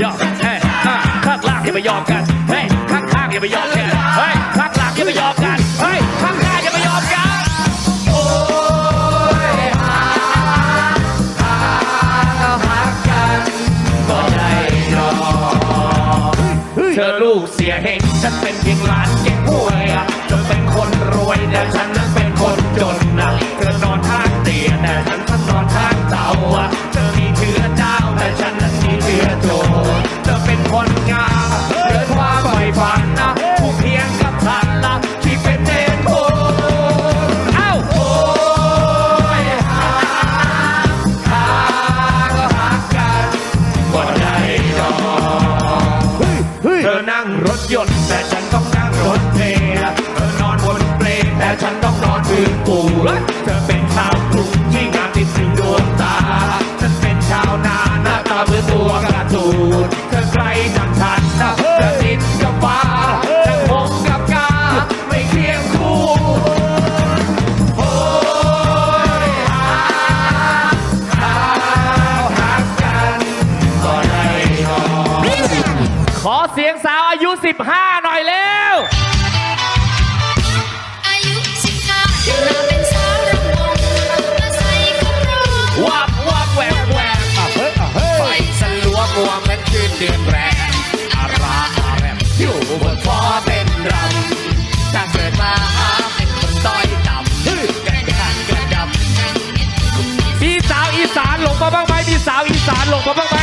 ยอมเฮ้ยอะข้างล่างอย่าไปยอมกันเฮ้ยข้างข้างอย่าไปยอมกันเฮ้ยข้างหลังอย่าไปยอมกันเฮ้ยข้างหน้าอย่าไปยอมกัน เธอลูกเสียเฮงฉันเป็นเพียงหลานเก็บหวยอะเธอเป็นคนรวยแต่ฉัน นั่งรถยนต์ แต่ฉันต้องนั่งรถเมล์ เสียงสาวอายุ 15 หน่อยเร็ว อายุสิบห้ายังน่าเป็นสาวรำวงมาใส่กระโปรงวับวับแหวกแหวกอะเฮ้ยอะเฮ้ยไฟสลัวกลัวมันคืนเดือนแรงอาราอาแรมอยู่บนฟ้าเป็นรำถ้าเกิดมาเป็นคนต้อยต่ำกระดังกระดับมีสาวอีสานหลงมาบ้างไหมมีสาวอีสานหลงมาบ้างไหม